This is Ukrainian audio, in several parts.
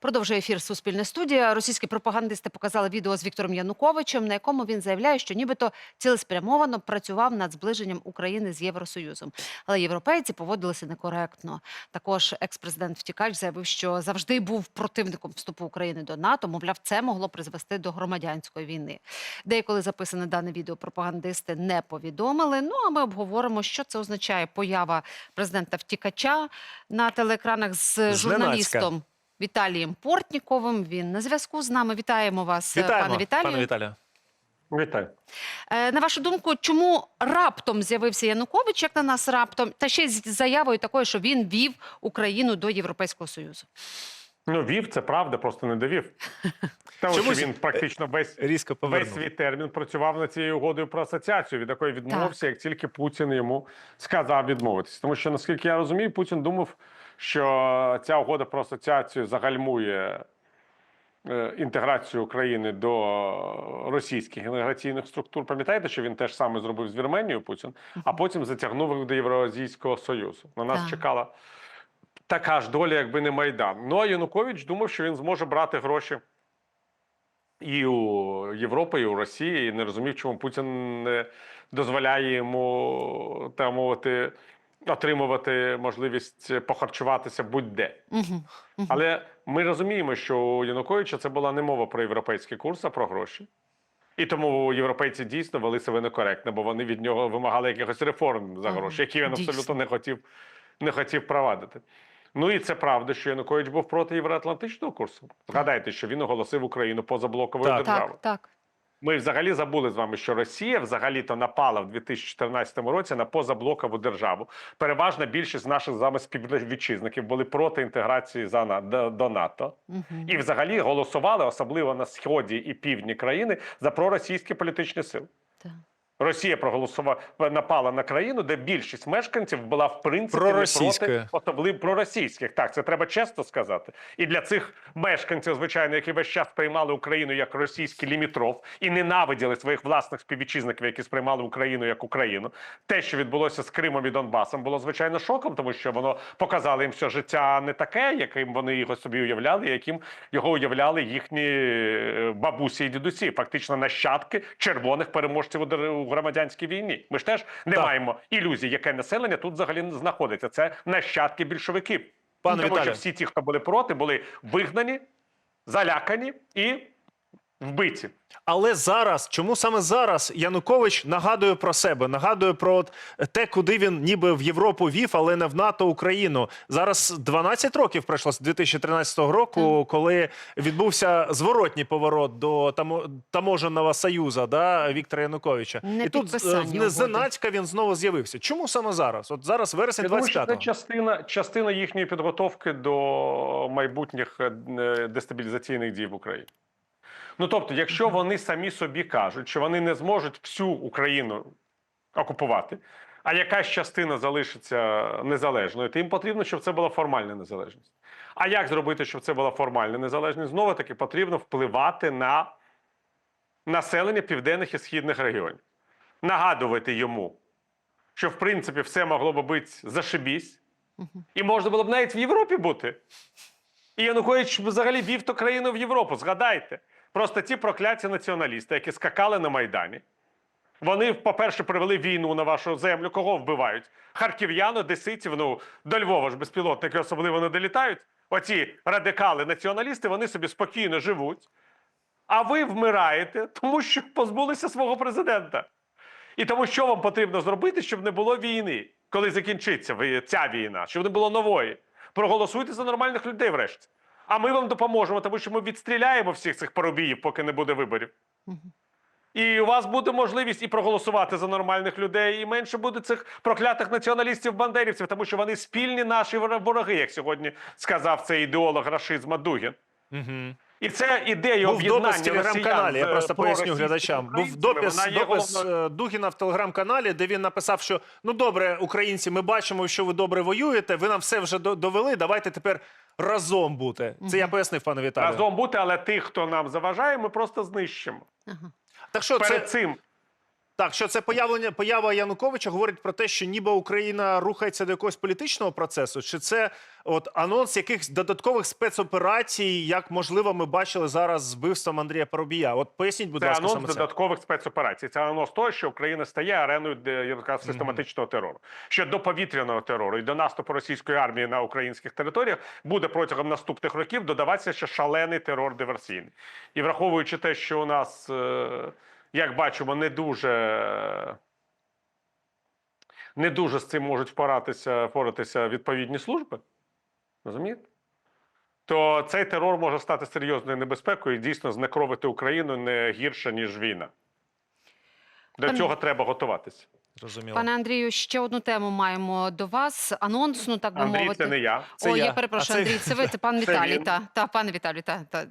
Продовжує ефір Суспільне студія. Російські пропагандисти показали відео з Віктором Януковичем, на якому він заявляє, що нібито цілеспрямовано працював над зближенням України з Євросоюзом. Але європейці поводилися некоректно. Також екс-президент Втікач заявив, що завжди був противником вступу України до НАТО. Мовляв, це могло призвести до громадянської війни. Деяколи записане дане відео пропагандисти не повідомили. Ну а ми обговоримо, що це означає поява президента Втікача на телеекранах з журналістом. Віталієм Портніковим. Він на зв'язку з нами. Вітаємо вас, е, Вітаємо, пане Віталію. пане Віталію. Вітаю. Е, На вашу думку, чому раптом з'явився Янукович, як на нас раптом, та ще з заявою такою, що він вів Україну до Європейського Союзу? Ну, вів, це правда, просто не довів. Тому що він практично весь, Різко весь свій термін працював над цією угодою про асоціацію, від якої відмовився, як тільки Путін йому сказав відмовитися. Тому що, наскільки я розумію, Путін думав, що ця угода про асоціацію загальмує е, інтеграцію України до російських інтеграційних структур. Пам'ятаєте, що він теж саме зробив з Вірменією Путін, а потім затягнув їх до Євроазійського Союзу. На нас Так. чекала така ж доля, якби не Майдан. Ну а Янукович думав, що він зможе брати гроші і у Європи, і у Росії, і не розумів, чому Путін не дозволяє йому так мовити. Отримувати можливість похарчуватися будь-де. Угу. Але ми розуміємо, що у Януковича це була не мова про європейський курс, а про гроші. І тому європейці дійсно вели себе некоректно, бо вони від нього вимагали якихось реформ за гроші, які він дійсно. абсолютно не хотів, не хотів провадити. Ну і це правда, що Янукович був проти євроатлантичного курсу. Згадайте, що він оголосив Україну позаблоковою державою. Так, так. Ми взагалі забули з вами, що Росія взагалі-то напала в 2014 році на позаблокову державу. Переважна більшість наших з вами співвітчизників були проти інтеграції за на- до, до НАТО Угу. і взагалі голосували, особливо на сході і півдні країни, за проросійські політичні сили. так. Росія проголосувала напала на країну, де більшість мешканців була в принципі проти особливо проросійських. Так, це треба чесно сказати. І для цих мешканців, звичайно, які весь час сприймали Україну як російський лімітров і ненавиділи своїх власних співвітчизників, які сприймали Україну як Україну. Те, що відбулося з Кримом і Донбасом, було звичайно шоком, тому що воно показало їм, що життя не таке, яким вони його собі уявляли, яким його уявляли їхні е, бабусі і дідусі, фактично нащадки червоних переможців у у громадянській війні. Ми ж теж не Так. маємо ілюзій, яке населення тут взагалі не знаходиться. Це нащадки більшовиків. Пане Тому Віталію. що всі ті, хто були проти, були вигнані, залякані і вбиті. Але зараз, чому саме зараз Янукович нагадує про себе, нагадує про те, куди він ніби в Європу вів, але не в НАТО Україну. Зараз 12 років пройшло з 2013 року, коли відбувся зворотній поворот до тамо, таможенного союзу да, Віктора Януковича. Не І тут е, зненацька він знову з'явився. Чому саме зараз? От зараз вересень Я 25-го. це частина, частина їхньої підготовки до майбутніх е, е, дестабілізаційних дій в Україні. Ну тобто, якщо вони самі собі кажуть, що вони не зможуть всю Україну окупувати, а якась частина залишиться незалежною, то їм потрібно, щоб це була формальна незалежність. А як зробити, щоб це була формальна незалежність? Знову таки потрібно впливати на населення південних і східних регіонів, нагадувати йому, що в принципі все могло би бути зашибісь, і можна було б навіть в Європі бути. І Янукович взагалі вів ту країну в Європу. Згадайте. Просто ті прокляті націоналісти, які скакали на Майдані. Вони, по-перше, привели війну на вашу землю. Кого вбивають? Харків'ян, одеситів, ну до Львова ж безпілотники особливо не долітають. Оці радикали, націоналісти, вони собі спокійно живуть. А ви вмираєте, тому що позбулися свого президента. І тому, що вам потрібно зробити, щоб не було війни, коли закінчиться ця війна, щоб не було нової. Проголосуйте за нормальних людей врешті. А ми вам допоможемо, тому що ми відстріляємо всіх цих парубіїв, поки не буде виборів. І у вас буде можливість і проголосувати за нормальних людей, і менше буде цих проклятих націоналістів-бандерівців, тому що вони спільні наші вороги, як сьогодні сказав цей ідеолог рашизма Дугін. Угу. І це ідея Був об'єднання допис в телеграм-каналі. Я просто е, поясню глядачам. Був допис, допис головною. е, Дугіна в телеграм-каналі, де він написав, що ну добре, українці, ми бачимо, що ви добре воюєте. Ви нам все вже довели. Давайте тепер разом бути. Це я пояснив, пане Віталію. разом бути, але тих, хто нам заважає, ми просто знищимо. Ага. Так що це цим Так, що це появлення поява Януковича говорить про те, що ніби Україна рухається до якогось політичного процесу, чи це от анонс якихось додаткових спецоперацій, як можливо ми бачили зараз з вбивством Андрія Парубія? От поясніть, будь Це ласка, анонс саме це. додаткових спецоперацій. Це анонс того, що Україна стає ареною де я б сказав, систематичного терору. Що до повітряного терору і до наступу російської армії на українських територіях буде протягом наступних років додаватися ще шалений терор диверсійний. І враховуючи те, що у нас, е, як бачимо, не дуже. Не дуже з цим можуть впоратися, впоратися відповідні служби. Розумієте? То цей терор може стати серйозною небезпекою і дійсно знекровити Україну не гірше, ніж війна. До цього треба готуватися. Зрозуміло. Пане Андрію, ще одну тему маємо до вас. Анонсну, так би Андрій, мовити. це не я. Це О, я, я. перепрошую, А це- Андрій, це ви, це пан Це Віталій. він. Та, та, пане Віталій, та, та,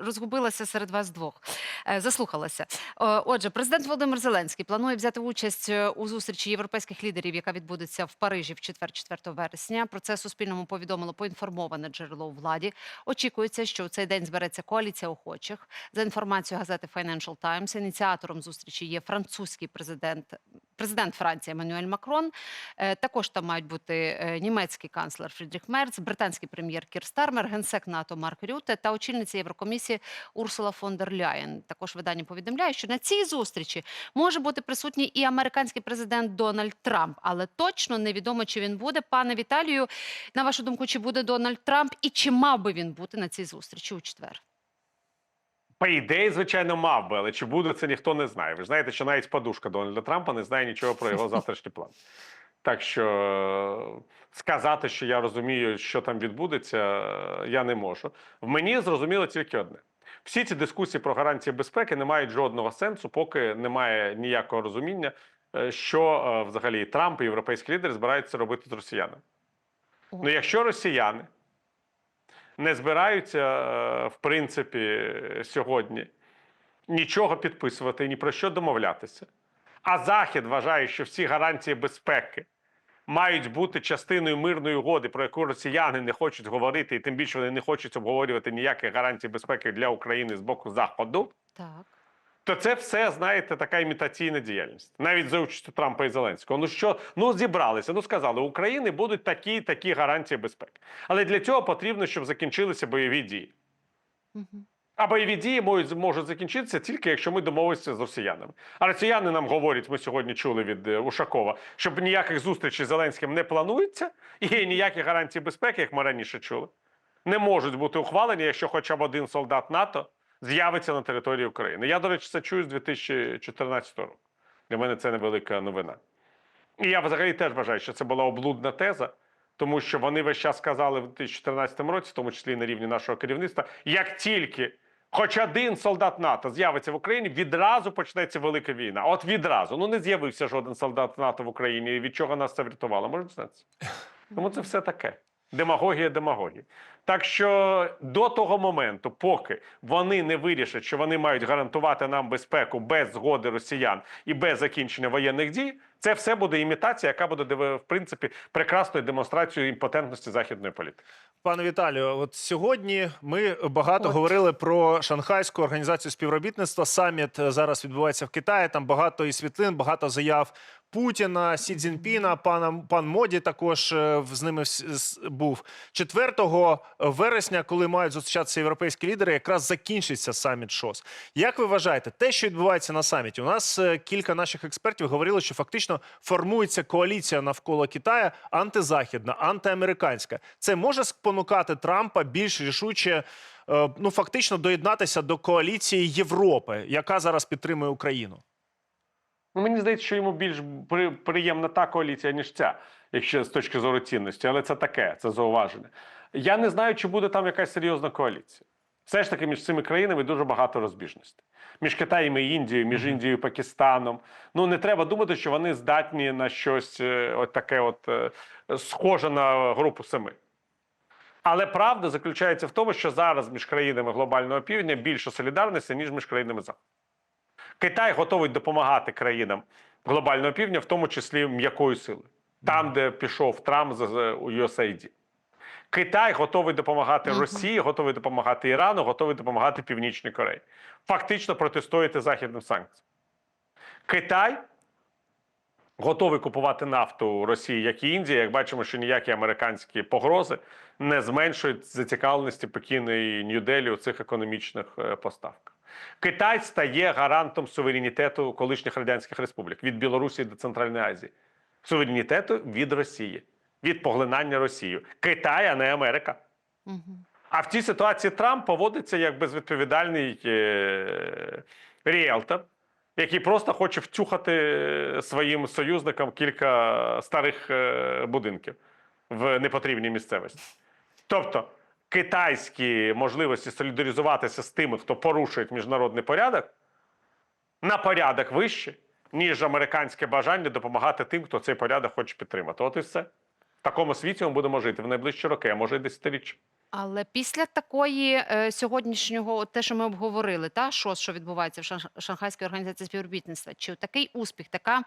розгубилася серед вас двох. Е, Заслухалася. Отже, президент Володимир Зеленський планує взяти участь е, у зустрічі європейських лідерів, яка відбудеться в Парижі в четвер, 4 вересня. Про це Суспільному повідомило поінформоване джерело у владі. Очікується, що у цей день збереться коаліція охочих. За інформацією газети Financial Times, ініціатором зустрічі є французький президент, президент президент Франції Еммануель Макрон. Е, Також там мають бути е, німецький канцлер Фрідріх Мерц, британський прем'єр Кір Стармер, генсек НАТО Марк Рюте та очільниця Єврокомісії Урсула фон дер Ляєн. Також видання повідомляє, що на цій зустрічі може бути присутній і американський президент Дональд Трамп, але точно невідомо, чи він буде. Пане Віталію, на вашу думку, чи буде Дональд Трамп і чи мав би він бути на цій зустрічі у четвер? По ідеї, звичайно, мав би, але чи буде це ніхто не знає. Ви ж знаєте, що навіть подушка Дональда Трампа не знає нічого про його завтрашній план. Так що е, сказати, що я розумію, що там відбудеться, е, я не можу. В мені зрозуміло тільки одне: всі ці дискусії про гарантії безпеки не мають жодного сенсу, поки немає ніякого розуміння, е, що взагалі Трамп і європейські лідери збираються робити з росіянами. Ну, якщо росіяни не збираються, е, в принципі, сьогодні нічого підписувати, ні про що домовлятися. А Захід вважає, що всі гарантії безпеки мають бути частиною мирної угоди, про яку росіяни не хочуть говорити, і тим більше вони не хочуть обговорювати ніяких гарантій безпеки для України з боку Заходу. Так. То це все, знаєте, така імітаційна діяльність, навіть за участю Трампа і Зеленського. Ну що, ну зібралися, ну сказали, України будуть такі такі гарантії безпеки. Але для цього потрібно, щоб закінчилися бойові дії. А бойові дії можуть, можуть закінчитися тільки якщо ми домовимося з росіянами. А росіяни нам говорять, ми сьогодні чули від е, Ушакова, щоб ніяких зустрічей з Зеленським не планується, і ніякі гарантії безпеки, як ми раніше чули, не можуть бути ухвалені, якщо хоча б один солдат НАТО з'явиться на території України. Я, до речі, це чую з 2014 року. Для мене це невелика новина. І я взагалі теж вважаю, що це була облудна теза, тому що вони весь час сказали в 2014 році, в тому числі на рівні нашого керівництва, як тільки хоч один солдат НАТО з'явиться в Україні, відразу почнеться велика війна. От відразу. Ну не з'явився жоден солдат НАТО в Україні. Від чого нас це врятувало? Може знатися? Тому це все таке. Демагогія, демагогія. Так що до того моменту, поки вони не вирішать, що вони мають гарантувати нам безпеку без згоди росіян і без закінчення воєнних дій, це все буде імітація, яка буде в принципі прекрасною демонстрацією імпотентності західної політики. Пане Віталію, от сьогодні ми багато От. говорили про Шанхайську організацію співробітництва. Саміт е, зараз відбувається в Китаї. Там багато і світлин, багато заяв Путіна, Сі Цзіньпіна, пана пан Моді також е, з ними був 4 вересня, коли мають зустрічатися європейські лідери, якраз закінчиться саміт ШОС. Як ви вважаєте, те, що відбувається на саміті? У нас е, кілька наших експертів говорили, що фактично формується коаліція навколо Китая антизахідна, антиамериканська. Це може спонукати Трампа більш рішуче. е, Ну, фактично доєднатися до коаліції Європи, яка зараз підтримує Україну. Ну, мені здається, що йому більш приємна та коаліція, ніж ця, якщо з точки зору цінності, але це таке, це зауваження. Я не знаю, чи буде там якась серйозна коаліція. Все ж таки між цими країнами дуже багато розбіжностей. Між Китаєм і Індією, між Індією і Пакистаном. Ну не треба думати, що вони здатні на щось е, от таке, от е, схоже на групу семи. Але правда заключається в тому, що зараз між країнами глобального півдня більше солідарності, ніж між країнами Заходу. Китай готовий допомагати країнам глобального півдня, в тому числі м'якою силою, там, де пішов Трамп з з USAID. Китай готовий допомагати. Росії, готовий допомагати Ірану, готовий допомагати Північній Кореї. Фактично протистояти західним санкціям. Китай готовий купувати нафту у Росії, як і Індія. Як бачимо, що ніякі американські погрози не зменшують зацікавленості Пекіна і Нью-Делі у цих економічних е, поставках. Китай стає гарантом суверенітету колишніх радянських республік від Білорусі до Центральної Азії. Суверенітету від Росії, від поглинання Росією. Китай, а не Америка. Мгм. А в цій ситуації Трамп поводиться як безвідповідальний е- ріелтор, який просто хоче втюхати своїм союзникам кілька старих е, будинків в непотрібній місцевості. Тобто китайські можливості солідаризуватися з тими, хто порушує міжнародний порядок, на порядок вище, ніж американське бажання допомагати тим, хто цей порядок хоче підтримати. От і все. В такому світі ми будемо жити в найближчі роки, а може й десятиріччя. Але після такої е, сьогоднішнього, те, що ми обговорили, та що, що відбувається в Шанх- Шанхайській організації співробітництва, чи такий успіх, така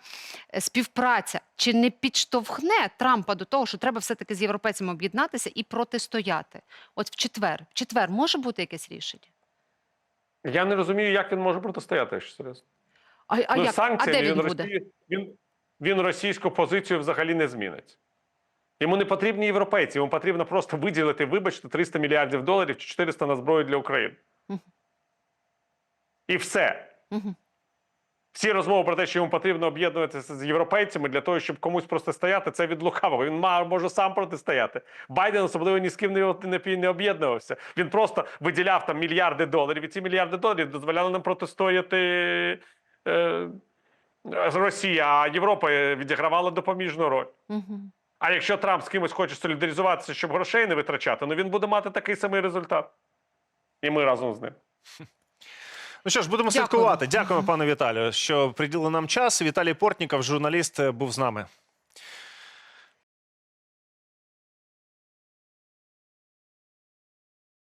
е, співпраця, чи не підштовхне Трампа до того, що треба все-таки з європейцями об'єднатися і протистояти? От в четвер, в четвер може бути якесь рішення? Я не розумію, як він може протистояти, якщо серйозно. А, а, ну, як? а де він він, буде? Росії, він, він російську позицію взагалі не змінить. Йому не потрібні європейці, йому потрібно просто виділити, вибачте, 300 мільярдів доларів чи 400 на зброю для України. І все. Всі розмови про те, що йому потрібно об'єднуватися з європейцями для того, щоб комусь протистояти, це від лукавого. Він може сам протистояти. Байден особливо ні з ким не, не, об'єднувався. Він просто виділяв там мільярди доларів, і ці мільярди доларів дозволяли нам протистояти е, Росія, а Європа відігравала допоміжну роль. Мгм. А якщо Трамп з кимось хоче солідаризуватися, щоб грошей не витрачати, ну він буде мати такий самий результат. І ми разом з ним. Ну що ж, будемо Дякую. слідкувати. Дякуємо, пане Віталію, що приділили нам час. Віталій Портніков, журналіст, був з нами.